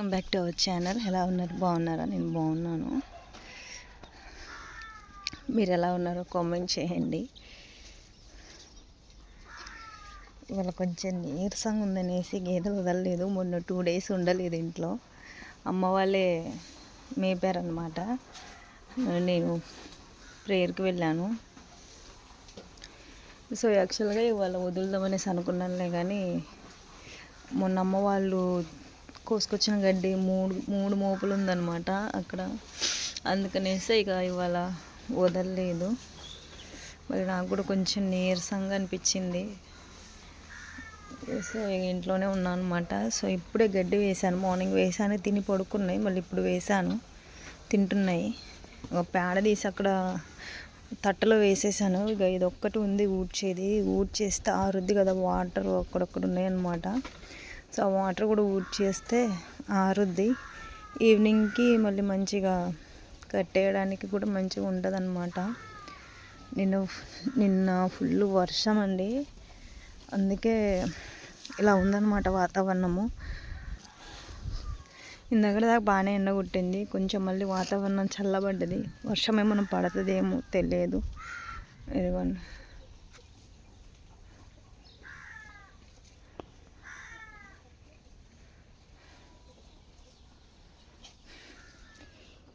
Welcome back to our channel. ఎలా ఉన్నారు? బాగున్నారా? నేను బాగున్నాను. మీరు ఎలా ఉన్నారో కామెంట్ చేయండి. ఇవాళ కొంచెం నీరసంగా ఉందనేసి గేదెలు వదలలేదు. మొన్న టూ డేస్ ఉండలేదు ఇంట్లో. అమ్మ వాళ్ళే మేపారనమాట నేను ప్రేయర్కి వెళ్ళాను. సో యాక్చువల్గా ఇవాళ వదులుదామనేసి అనుకున్నానులే కానీ మొన్న అమ్మ వాళ్ళు కోసుకొచ్చిన గడ్డి మూడు మూడు మోపులు ఉందన్నమాట అక్కడ. అందుకనేసి ఇక ఇవాళ వదలలేదు. మరి నాకు కూడా కొంచెం నీరసంగా అనిపించింది. సో ఇంట్లోనే ఉన్నాను అనమాట సో ఇప్పుడే గడ్డి వేసాను మార్నింగ్ వేసాను తిని పడుకున్నాయి. మళ్ళీ ఇప్పుడు వేసాను తింటున్నాయి. ఒక పేడ తీసి అక్కడ తట్టలో వేసేసాను. ఇక ఇది ఒక్కటి ఉంది ఊడ్చేది. ఊడ్చేస్తే ఆరుద్ది కదా వాటర్ అక్కడక్కడ ఉన్నాయన్నమాట. సో ఆ వాటర్ కూడా ఊడ్చేస్తే ఆరుద్ది. ఈవినింగ్కి మళ్ళీ మంచిగా కట్టేయడానికి కూడా మంచిగా ఉంటుంది అనమాట నిన్న నిన్న ఫుల్ వర్షం అండి. అందుకే ఇలా ఉందన్నమాట వాతావరణము. ఇందాక దాకా బాగానే ఎండ కొట్టింది. కొంచెం మళ్ళీ వాతావరణం చల్లబడ్డది. వర్షం ఏమైనా పడుతుందేమో తెలియదు. ఇదిగోండి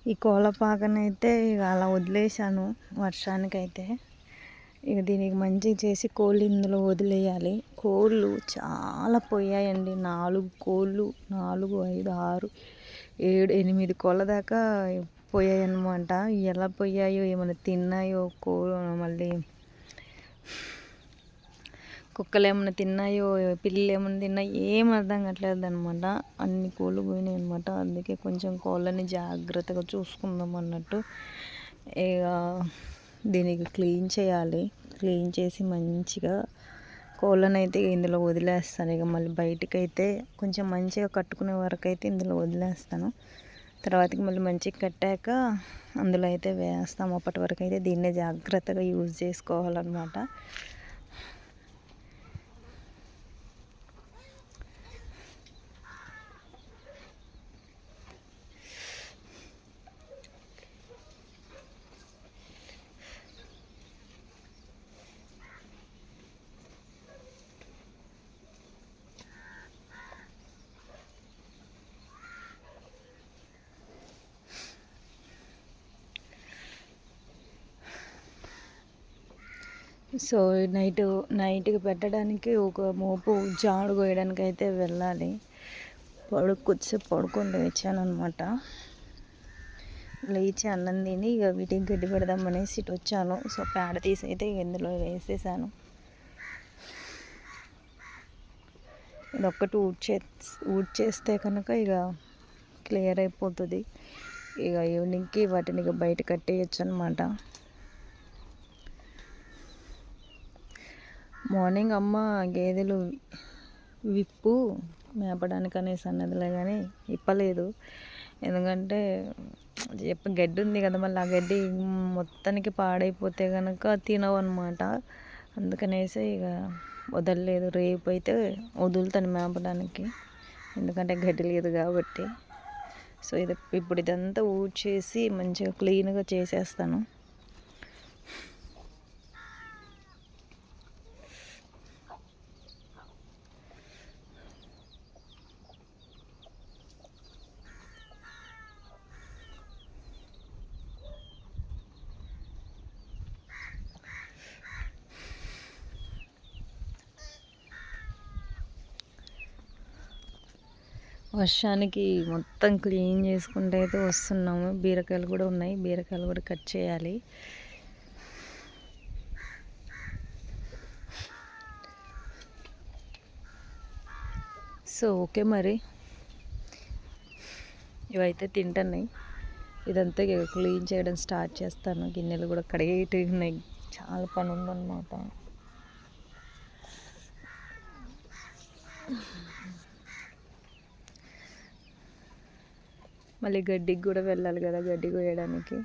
ఈ కోళ్ళపాకనైతే ఇక అలా వదిలేసాను వర్షానికైతే. ఇక దీనికి మంచిగా చేసి కోళ్ళు ఇందులో వదిలేయాలి. కోళ్ళు చాలా పోయాయండి. నాలుగు కోళ్ళు నాలుగు ఐదు ఆరు ఏడు ఎనిమిది కోళ్ళ దాకా పోయాయి అనమాట ఎలా పోయాయో ఏమైనా తిన్నాయో కోళ్ళు మళ్ళీ కుక్కలు ఏమైనా తిన్నాయో పిల్లలు ఏమైనా తిన్నాయో ఏం అర్థం కావట్లేదు అనమాట అన్ని కోళ్ళు పోయినాయి అనమాట అందుకే కొంచెం కోళ్ళని జాగ్రత్తగా చూసుకుందాం అన్నట్టు. ఇక దీనికి క్లీన్ చేయాలి. క్లీన్ చేసి మంచిగా కోళ్ళని అయితే ఇందులో వదిలేస్తాను. ఇక మళ్ళీ బయటికి అయితే కొంచెం మంచిగా కట్టుకునే వరకు అయితే ఇందులో వదిలేస్తాను. తర్వాతకి మళ్ళీ మంచిగా కట్టాక అందులో అయితే వేస్తాం. అప్పటి వరకు అయితే దీన్నే జాగ్రత్తగా యూజ్ చేసుకోవాలన్నమాట. సో నైట్ నైట్కి పెట్టడానికి ఒక మోపు జాడు కోయడానికి అయితే వెళ్ళాలి. పడుకొచ్చి పడుకొని లేచాను అనమాట లేచి అన్నం తిని ఇక వీటికి గడ్డి పెడదామనేసి ఇటు వచ్చాను. సో పేడ తీసి అయితే ఇందులో వేసేసాను. ఇది ఒక్కటి ఊడ్చే ఊడ్చేస్తే కనుక ఇక క్లియర్ అయిపోతుంది. ఇక ఈవినింగ్కి వాటిని ఇక బయట కట్టేయచ్చు అనమాట మార్నింగ్ అమ్మ గేదెలు విప్పు మేపడానికి అనేసి అన్నదిలే కానీ ఇప్పలేదు. ఎందుకంటే చెప్ప గడ్డి ఉంది కదా మళ్ళీ ఆ గడ్డి మొత్తానికి పాడైపోతే కనుక తినవన్నమాట అందుకనేసి ఇక వదలలేదు. రేపు అయితే వదులుతాను మేపడానికి. ఎందుకంటే గడ్డి లేదు కాబట్టి. సో ఇది ఇప్పుడు ఇదంతా ఊడ్చేసి మంచిగా క్లీన్గా చేసేస్తాను. వర్షానికి మొత్తం క్లీన్ చేసుకుంటే అయితే వస్తున్నాము. బీరకాయలు కూడా ఉన్నాయి. బీరకాయలు కూడా కట్ చేయాలి. సో ఓకే మరి. ఇవైతే తింటున్నాయి. ఇదంతా క్లీన్ చేయడం స్టార్ట్ చేస్తాను. గిన్నెలు కూడా కడిగేటి ఉన్నాయి చాలా పని ఉందన్నమాట మళ్ళీ గడ్డికి కూడా వెళ్ళాలి కదా గడ్డి కోయడానికి